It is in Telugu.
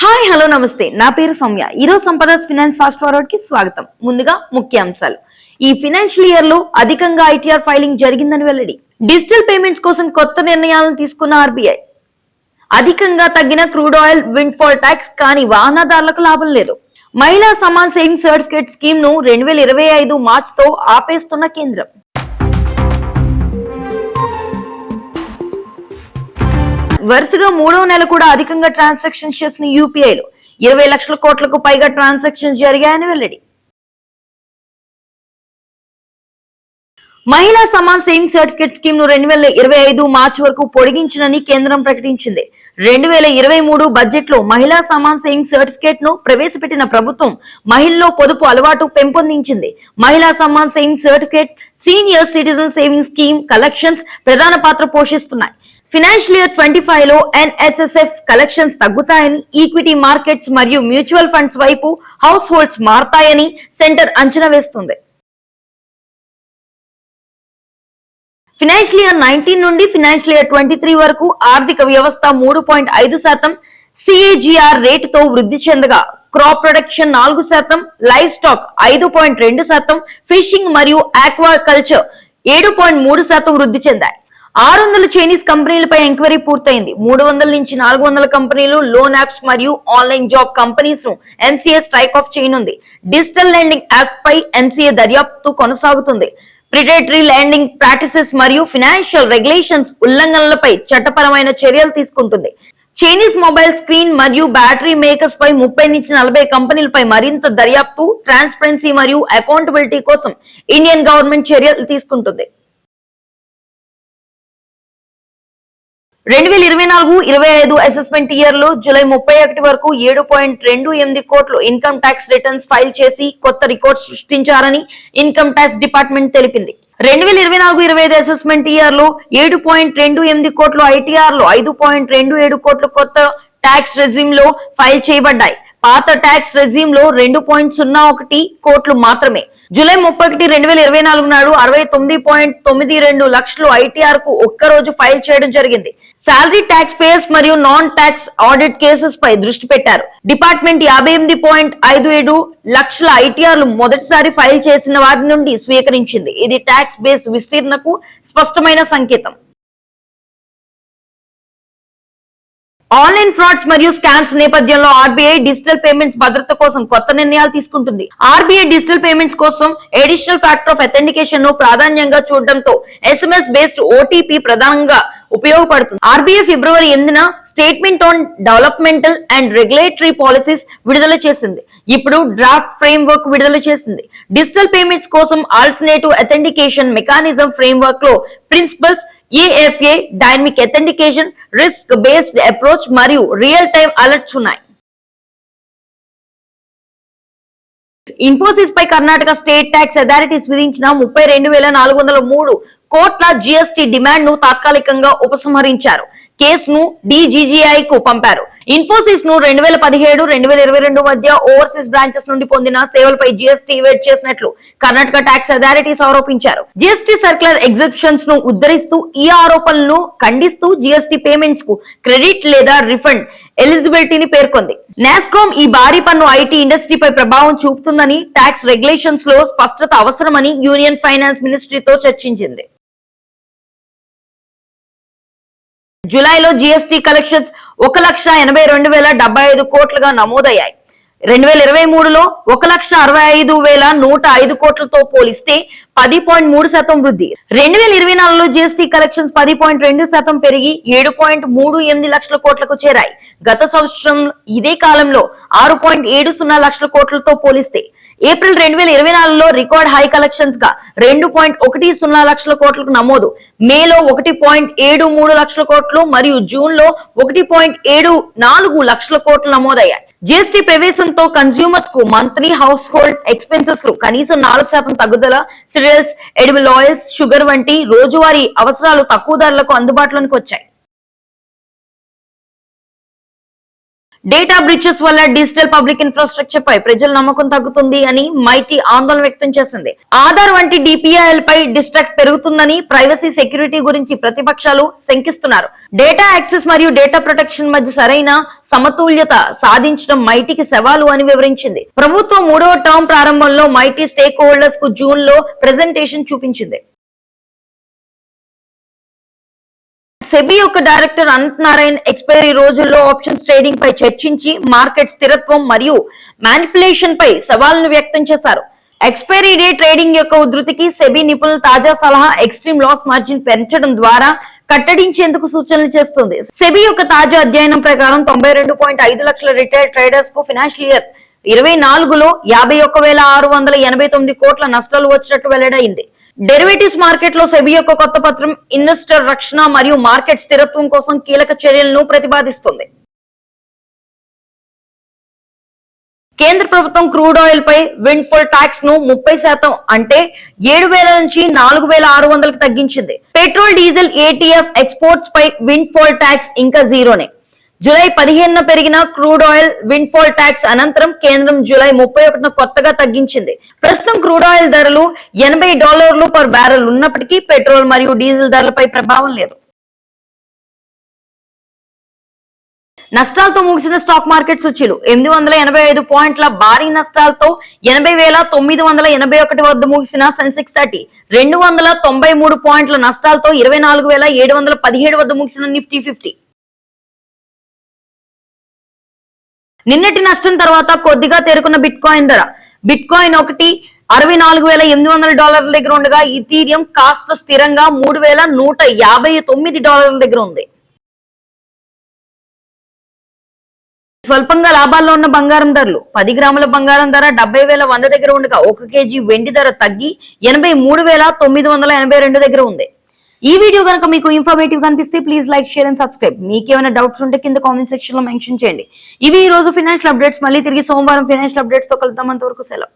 హాయ్ హలో నమస్తే. నా పేరు సౌమ్య. ఈరోజు సంపద ఫినాన్స్ ఫాస్ట్ ఫార్వర్డ్కి స్వాగతం. ముందుగా ముఖ్యాంశాలు. ఈ ఫినాన్షియల్ ఇయర్లో అధికంగా ఐటీఆర్ ఫైలింగ్ జరిగిందని వెల్లడి. డిజిటల్ పేమెంట్స్ కోసం కొత్త నిర్ణయాలను తీసుకున్న ఆర్బీఐ. అధికంగా తగ్గిన crude oil windfall tax కానీ వాహనదారులకు లాభం లేదు. మహిళా సమాన్ సేవింగ్ సర్టిఫికేట్ స్కీమ్ను రెండు వేల ఇరవై ఐదు మార్చ్తో ఆపేస్తున్న కేంద్రం. వరుసగా మూడవ నెల కూడా అధికంగా ట్రాన్సాక్షన్స్ చేసిన యూపీఐలో ఇరవై లక్షల కోట్లకు పైగా ట్రాన్సాక్షన్స్ జరిగాయని వెల్లడి. మహిళా సమాన్ సేవింగ్ సర్టిఫికేట్ స్కీమ్ను రెండు వేల ఇరవై ఐదు మార్చి వరకు పొడిగించినని కేంద్రం ప్రకటించింది. రెండు వేల ఇరవై మూడు బడ్జెట్లో మహిళా సమాన్ సేవింగ్ సర్టిఫికేట్ను ప్రవేశపెట్టిన ప్రభుత్వం మహిళల్లో పొదుపు అలవాటు పెంపొందించింది. Mahila Samman saving certificate senior citizen saving scheme collections ప్రధాన పాత్ర పోషిస్తున్నాయి. ఫినాన్షియల్ ఇయర్ ట్వంటీ ఫైవ్లో ఎన్ఎస్ఎస్ఎఫ్ కలెక్షన్స్ తగ్గుతాయని ఈక్విటీ మార్కెట్స్ మరియు మ్యూచువల్ ఫండ్స్ వైపు హౌస్ హోల్డ్స్ మారతాయని సెంటర్ అంచనా వేస్తుంది. ఫినాన్షియల్ ఇయర్ నైన్టీన్ నుండి ఫినాన్షియల్ ఇయర్ ట్వంటీ త్రీ వరకు ఆర్థిక వ్యవస్థ మూడు పాయింట్ ఐదు శాతం సిఏజిఆర్ రేటుతో వృద్ధి చెందగా క్రాప్ ప్రొడక్షన్ నాలుగు శాతం లైవ్ స్టాక్ ఐదు పాయింట్ రెండు శాతం ఫిషింగ్ మరియు ఆక్వాకల్చర్ ఏడు పాయింట్ మూడు శాతం వృద్ధి చెందాయి. ఆరు వందల చైనీస్ కంపెనీలపై ఎంక్వైరీ పూర్తయింది. మూడు వందల నుంచి నాలుగు వందల కంపెనీలు లోన్ యాప్స్ మరియు ఆన్లైన్ జాబ్ కంపెనీస్ను ఎంసీఏ స్ట్రైక్ ఆఫ్ చేయనుంది. డిజిటల్ లెండింగ్ యాప్ పై ఎంసీఏ దర్యాప్తు కొనసాగుతుంది. ప్రిడేటరీ ల్యాండింగ్ ప్రాక్టీసెస్ మరియు ఫినాన్షియల్ రెగ్యులేషన్స్ ఉల్లంఘనలపై చట్టపరమైన చర్యలు తీసుకుంటుంది. చైనీస్ మొబైల్ స్క్రీన్ మరియు బ్యాటరీ మేకర్స్ పై ముప్పై నుంచి నలభై కంపెనీలపై మరింత దర్యాప్తు ట్రాన్స్పరెన్సీ మరియు అకౌంటబిలిటీ కోసం ఇండియన్ గవర్నమెంట్ చర్యలు తీసుకుంటుంది. రెండు వేల ఇరవై నాలుగు ఇరవై ఐదు అసెస్మెంట్ ఇయర్లో జూలై ముప్పై ఒకటి వరకు ఏడు పాయింట్ రెండు ఎనిమిది కోట్లు ఇన్కమ్ ట్యాక్స్ రిటర్న్స్ ఫైల్ చేసి కొత్త రికార్డ్ సృష్టించారని ఇన్కమ్ ట్యాక్స్ డిపార్ట్మెంట్ తెలిపింది. రెండు వేల ఇరవై నాలుగు ఇరవై ఐదు అసెస్మెంట్ ఇయర్లో ఏడు పాయింట్ రెండు ఎనిమిది కోట్లు ఐటీఆర్లో ఐదు పాయింట్ రెండు ఏడు కోట్లు కొత్త ట్యాక్స్ రెజ్యూమ్లో ఫైల్ చేయబడ్డాయి. పాత ట్యాక్స్ రెజ్యూమ్లో రెండు పాయింట్ సున్నా ఒకటి కోట్లు మాత్రమే. జూలై ముప్పై ఒకటి రెండు వేల ఇరవై నాలుగు నాడు అరవై తొమ్మిది పాయింట్ తొమ్మిది రెండు లక్షలు ఐటీఆర్కు ఒక్క రోజు ఫైల్ చేయడం జరిగింది. శాలరీ ట్యాక్స్ పేయర్స్ మరియు నాన్ ట్యాక్స్ ఆడిట్ కేసెస్ పై దృష్టి పెట్టారు. డిపార్ట్మెంట్ యాభై ఎనిమిది పాయింట్ ఐదు ఏడు లక్షల ఐటీఆర్లు మొదటిసారి ఫైల్ చేసిన వారి నుండి స్వీకరించింది. ఇది ట్యాక్స్ బేస్ విస్తీర్ణకు స్పష్టమైన సంకేతం. ఆన్లైన్ ఫ్రాడ్స్ మరియు స్కామ్స్ నేపథ్యంలో ఆర్బీఐ డిజిటల్ పేమెంట్స్ భద్రత కోసం కొత్త నిర్ణయాలు తీసుకుంటుంది. ఆర్బీఐ డిజిటల్ పేమెంట్స్ కోసం ఎడిషనల్ ఫ్యాక్టర్ ఆఫ్ అథెంటికేషన్ను ప్రాధాన్యంగా చూడడంతో ఎస్ఎంఎస్ బేస్డ్ ఓటీపీ ప్రధానంగా ఉపయోగపడుతుంది. ఆర్బీఐ ఫిబ్రవరి ఎనిమిదిన statement on developmental and regulatory policies విడుదల చేసింది. ఇప్పుడు డ్రాఫ్ట్ ఫ్రేమ్ వర్క్ విడుదల చేసింది. డిజిటల్ పేమెంట్స్ కోసం ఆల్టర్నేటివ్ అథెంటికేషన్ మెకానిజం ఫ్రేమ్ వర్క్లో principles EFA dynamic authentication risk based approach మరియు రియల్ టైమ్ అలర్ట్స్ ఉన్నాయి. ఇన్ఫోసిస్ పై కర్ణాటక స్టేట్ ట్యాక్స్ అథారిటీస్ విధించిన ముప్పై రెండు వేల నాలుగు వందల మూడు కోట్ల జిఎస్టి డిమాండ్ను తాత్కాలికంగా ఉపసంహరించారు. కేసును డిజిజిఐ కు పంపారు. ఇన్ఫోసిస్ను రెండు వేల పదిహేడు రెండు వేల ఇరవై రెండు మధ్య ఓవర్సీస్ బ్రాంచెస్ నుండి పొందిన సేవలపై జిఎస్టీ వేట్ చేసినట్లు కర్ణాటక ట్యాక్స్ అథారిటీస్ ఆరోపించారు. జిఎస్టీ సర్క్యులర్ ఎగ్జిబిషన్స్ను ఉద్ధరిస్తూ ఈ ఆరోపణలను ఖండిస్తూ జిఎస్టీ పేమెంట్స్కు క్రెడిట్ లేదా రిఫండ్ ఎలిజిబిలిటీని పేర్కొంది. నాస్కామ్ ఈ భారీ పన్ను ఐటీ ఇండస్ట్రీపై ప్రభావం చూపుతుందని ట్యాక్స్ రెగ్యులేషన్స్లో స్పష్టత అవసరమని యూనియన్ ఫైనాన్స్ మినిస్ట్రీతో చర్చించింది. జూలైలో జీఎస్టీ కలెక్షన్స్ ఒక లక్ష ఎనభై రెండు వేల డెబ్బై ఐదు కోట్లుగా నమోదయ్యాయి. రెండు వేల ఇరవై మూడులో ఒక లక్ష అరవై ఐదు వేల నూట ఐదు కోట్లతో పోలిస్తే పది పాయింట్ మూడు శాతం వృద్ధి. రెండు వేల ఇరవై నాలుగులో జీఎస్టీ కలెక్షన్స్ పది పాయింట్ రెండు శాతం పెరిగి ఏడు పాయింట్ మూడు ఎనిమిది లక్షల కోట్లకు చేరాయి. గత సంవత్సరం ఇదే కాలంలో ఆరు పాయింట్ ఏడు సున్నా లక్షల కోట్లతో పోలిస్తే ఏప్రిల్ రెండు వేల ఇరవై నాలుగులో రికార్డ్ హై కలెక్షన్స్గా రెండు పాయింట్ ఒకటి సున్నా లక్షల కోట్లకు నమోదు. మేలో ఒకటి పాయింట్ ఏడు మూడు లక్షల కోట్లు మరియు జూన్లో ఒకటి పాయింట్ ఏడు నాలుగు లక్షల కోట్లు నమోదయ్యాయి. జిఎస్టి ప్రవేశంతో కన్స్యూమర్స్కు మంత్లీ హౌస్ హోల్డ్ ఎక్స్పెన్సెస్లు కనీసం నాలుగు శాతం తగ్గుదల సిరియల్స్ ఎడిబుల్ ఆయిల్స్ షుగర్ వంటి రోజువారీ అవసరాలు తక్కువ ధరలకు అందుబాటులోకి వచ్చాయి. డేటా బ్రిచెస్ వల్ల డిజిటల్ పబ్లిక్ ఇన్ఫ్రాస్ట్రక్చర్ పై ప్రజల నమ్మకం తగ్గుతుంది అని మైటీ ఆందోళన వ్యక్తం చేసింది. ఆధార్ వంటి డిపిఐఎల్ పై డిస్ట్రాక్ట్ పెరుగుతుందని ప్రైవసీ సెక్యూరిటీ గురించి ప్రతిపక్షాలు శంకిస్తున్నారు. డేటా యాక్సెస్ మరియు డేటా ప్రొటెక్షన్ మధ్య సరైన సమతుల్యత సాధించడం మైటీకి సవాలు అని వివరించింది. ప్రభుత్వం మూడవ టర్మ్ ప్రారంభంలో మైటీ స్టేక్ హోల్డర్స్కు జూన్లో ప్రెజెంటేషన్ చూపించింది. సెబీ యొక్క డైరెక్టర్ అనంత్ నారాయణ్ ఎక్స్పైరీ రోజుల్లో ఆప్షన్స్ ట్రేడింగ్ పై చర్చించి మార్కెట్ స్థిరత్వం మరియు మ్యానిపులేషన్ పై సవాల్ను వ్యక్తం చేశారు. ఎక్స్పైరీ డే ట్రేడింగ్ యొక్క ఉధృతికి సెబీ నిపుణుల తాజా సలహా ఎక్స్ట్రీమ్ లాస్ మార్జిన్ పెంచడం ద్వారా కట్టడించేందుకు సూచనలు చేస్తుంది. సెబీ యొక్క తాజా అధ్యయనం ప్రకారం తొంభై రెండు పాయింట్ ఐదు లక్షల రిటైర్డ్ ట్రేడర్స్కు ఫినాన్షియల్ ఇయర్ ఇరవై నాలుగులో యాభై ఒక్క వేల ఆరు వందల ఎనభై తొమ్మిది కోట్ల నష్టాలు వచ్చినట్టు వెల్లడైంది. డెరివేటివ్స్ మార్కెట్లో సెబీ యొక్క కొత్త పత్రం ఇన్వెస్టర్ రక్షణ మరియు మార్కెట్ స్థిరత్వం కోసం కీలక చర్యలను ప్రతిపాదిస్తుంది. కేంద్ర ప్రభుత్వం క్రూడ్ ఆయిల్ పై విండ్ఫుల్ ట్యాక్స్ను ముప్పై శాతం అంటే ఏడు వేల నుంచి నాలుగు వేల ఆరు వందలకు తగ్గించింది. పెట్రోల్ డీజిల్ ఏటీఎఫ్ ఎక్స్పోర్ట్స్ పై విండ్ఫుల్ ట్యాక్స్ ఇంకా జీరోనే. జూలై పదిహేనున పెరిగిన క్రూడ్ ఆయిల్ విండ్ఫాల్ ట్యాక్స్ అనంతరం కేంద్రం జూలై ముప్పై ఒకటిన కొత్తగా తగ్గించింది. ప్రస్తుతం క్రూడ్ ఆయిల్ ధరలు ఎనభై డాలర్లు పర్ బ్యారెల్ ఉన్నప్పటికీ పెట్రోల్ మరియు డీజిల్ ధరలపై ప్రభావం లేదు. నష్టాలతో ముగిసిన స్టాక్ మార్కెట్ సూచీలు. ఎనిమిది వందల ఎనభై ఐదు పాయింట్ల భారీ నష్టాలతో ఎనభై వేల తొమ్మిది వందల ఎనభై ఒకటి వద్ద ముగిసిన సెన్సెక్స్ థర్టీ. రెండు వందల తొంభై మూడు పాయింట్ల నష్టాలతో ఇరవై నాలుగు వేల ఏడు వందల పదిహేడు వద్ద ముగిసిన నిఫ్టీ ఫిఫ్టీ. నిన్నటి నష్టం తర్వాత కొద్దిగా తేరుకున్న బిట్ కాయిన్ ధర. బిట్ కాయిన్ ఒకటి అరవై నాలుగు వేల ఎనిమిది వందల డాలర్ల దగ్గర ఉండగా ఇథీరియం కాస్త స్థిరంగా మూడు వేల నూట యాభై తొమ్మిది డాలర్ల దగ్గర ఉంది. స్వల్పంగా లాభాల్లో ఉన్న బంగారం ధరలు. పది గ్రాముల బంగారం ధర డెబ్బై వేల వంద దగ్గర ఉండగా ఒక కేజీ వెండి ధర తగ్గి ఎనభై మూడు వేల తొమ్మిది వందల ఎనభై రెండు దగ్గర ఉంది. ఈ వీడియో కనుక మీకు ఇన్ఫర్మేటివ్ కనిపిస్తే please like share and subscribe మీకు ఏమైనా డౌట్స్ ఉంటే కింద కామెంట్ సెక్షన్లో మెన్షన్ చేయండి. ఇవి ఈ రోజు ఫినాన్షియల్ అప్డేట్స్ మళ్ళీ తిరిగి సోమవారం ఫినాన్షియల్ అప్డేట్స్తో కలుద్దాం. అంతవరకు సెలవు.